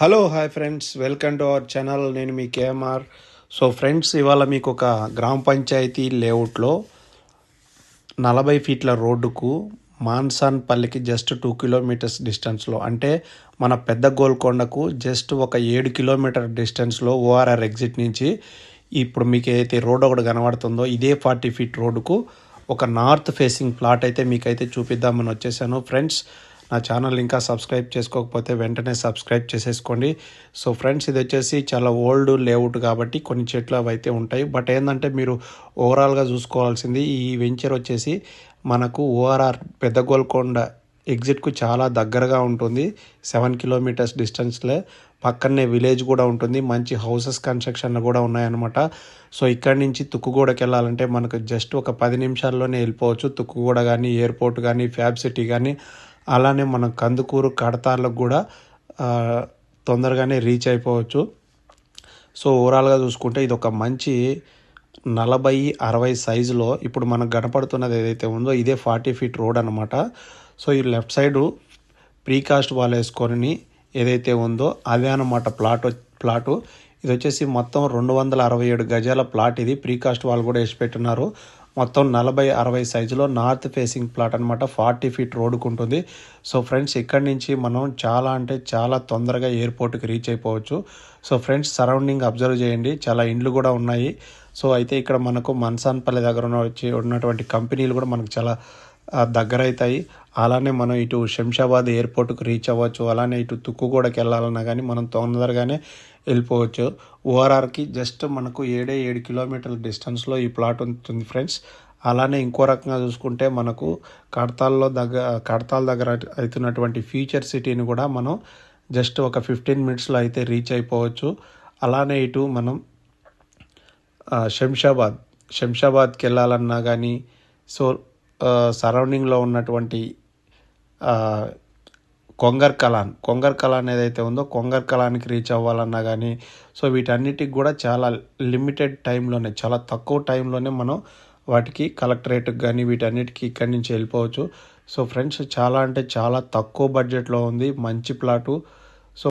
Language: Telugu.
Hello hi friends welcome to our channel నేను మీ కేఎంఆర్. సో ఫ్రెండ్స్ ఇవాళ మీకు ఒక గ్రామ పంచాయతీ లేఅవుట్లో నలభై ఫీట్ల రోడ్డుకు మాన్సాన్ పల్లికి జస్ట్ టూ కిలోమీటర్స్ డిస్టెన్స్లో అంటే మన పెద్ద గోల్కొండకు జస్ట్ ఒక ఏడు కిలోమీటర్ డిస్టెన్స్లో ఓఆర్ఆర్ ఎగ్జిట్ నుంచి ఇప్పుడు మీకు ఏదైతే రోడ్ ఒకటి కనబడుతుందో ఇదే ఫార్టీ ఫీట్ రోడ్డుకు ఒక నార్త్ ఫేసింగ్ ప్లాట్ అయితే మీకైతే చూపిద్దామని వచ్చేసాను. ఫ్రెండ్స్ నా ఛానల్ ఇంకా సబ్స్క్రైబ్ చేసుకోకపోతే వెంటనే సబ్స్క్రైబ్ చేసేసుకోండి. సో ఫ్రెండ్స్ ఇది వచ్చేసి చాలా ఓల్డ్ లేఅవుట్ కాబట్టి కొన్ని చెట్లు అవి అయితే ఉంటాయి. బట్ ఏంటంటే మీరు ఓవరాల్గా చూసుకోవాల్సింది ఈ వెంచర్ వచ్చేసి మనకు ఓఆర్ఆర్ పెద్ద గోల్కొండ ఎగ్జిట్కు చాలా దగ్గరగా ఉంటుంది. సెవెన్ కిలోమీటర్స్ డిస్టెన్స్లో. పక్కనే విలేజ్ కూడా ఉంటుంది. మంచి హౌసెస్ కన్స్ట్రక్షన్ కూడా ఉన్నాయన్నమాట. సో ఇక్కడి నుంచి తుక్కుగూడకి వెళ్ళాలంటే మనకు జస్ట్ ఒక పది నిమిషాల్లోనే వెళ్ళిపోవచ్చు. తుక్కుగూడ కానీ ఎయిర్పోర్ట్ కానీ ఫ్యాబ్ సిటీ కానీ అలానే మనం కందుకూరు కడతార్లకు కూడా తొందరగానే రీచ్ అయిపోవచ్చు. సో ఓవరాల్గా చూసుకుంటే ఇది ఒక మంచి నలభై అరవై సైజులో ఇప్పుడు మనకు కనపడుతున్నది ఏదైతే ఉందో ఇదే ఫార్టీ ఫీట్ రోడ్ అనమాట సో ఈ లెఫ్ట్ సైడు ప్రీకాస్ట్ వాల్ వేసుకొని ఏదైతే ఉందో అదే అనమాట ప్లాట్ ప్లాటు. ఇది వచ్చేసి మొత్తం రెండు వందల అరవై ఏడు గజాల ప్లాట్ ఇది. ప్రీకాస్ట్ వాల్ కూడా వేసి పెట్టున్నారు మొత్తం నలభై అరవై సైజులో నార్త్ ఫేసింగ్ ప్లాట్ అనమాట ఫార్టీ ఫీట్ రోడ్కు ఉంటుంది సో ఫ్రెండ్స్ ఇక్కడి నుంచి మనం చాలా అంటే చాలా తొందరగా ఎయిర్పోర్ట్కి రీచ్ అయిపోవచ్చు. సో ఫ్రెండ్స్ సరౌండింగ్ అబ్జర్వ్ చేయండి. చాలా ఇండ్లు కూడా ఉన్నాయి. సో అయితే ఇక్కడ మనకు మన్సాన్పల్లి దగ్గర ఉన్న వచ్చి ఉన్నటువంటి కంపెనీలు కూడా మనకు చాలా దగ్గర అవుతాయి అలానే మనం ఇటు శంషాబాద్ ఎయిర్పోర్ట్కి రీచ్ అవ్వచ్చు. అలానే ఇటు తుక్కుగూడకి వెళ్ళాలన్నా కానీ మనం తొందరగానే వెళ్ళిపోవచ్చు. ఓఆర్ఆర్కి జస్ట్ మనకు ఏడే ఏడు కిలోమీటర్ల డిస్టెన్స్లో ఈ ప్లాట్ ఉంటుంది ఫ్రెండ్స్. అలానే ఇంకో రకంగా చూసుకుంటే మనకు కడతాల్లో దగ్గర కడతాల దగ్గర అవుతున్నటువంటి ఫ్యూచర్ సిటీని కూడా మనం జస్ట్ ఒక ఫిఫ్టీన్ మినిట్స్లో అయితే రీచ్ అయిపోవచ్చు. అలానే ఇటు మనం శంషాబాద్ శంషాబాద్కి వెళ్ళాలన్నా కానీ సో సరౌండింగ్లో ఉన్నటువంటి కొంగర్ కలాన్. కొంగర్ కలాన్ ఏదైతే ఉందో కొంగర్ కలాన్కి రీచ్ అవ్వాలన్నా కానీ సో వీటన్నిటికి కూడా చాలా లిమిటెడ్ టైంలోనే చాలా తక్కువ టైంలోనే మనం వాటికి కలెక్టరేట్కి కానీ వీటన్నిటికీ ఇక్కడి నుంచి వెళ్ళిపోవచ్చు. సో ఫ్రెండ్స్ చాలా అంటే చాలా తక్కువ బడ్జెట్లో ఉంది. మంచి ప్లాటు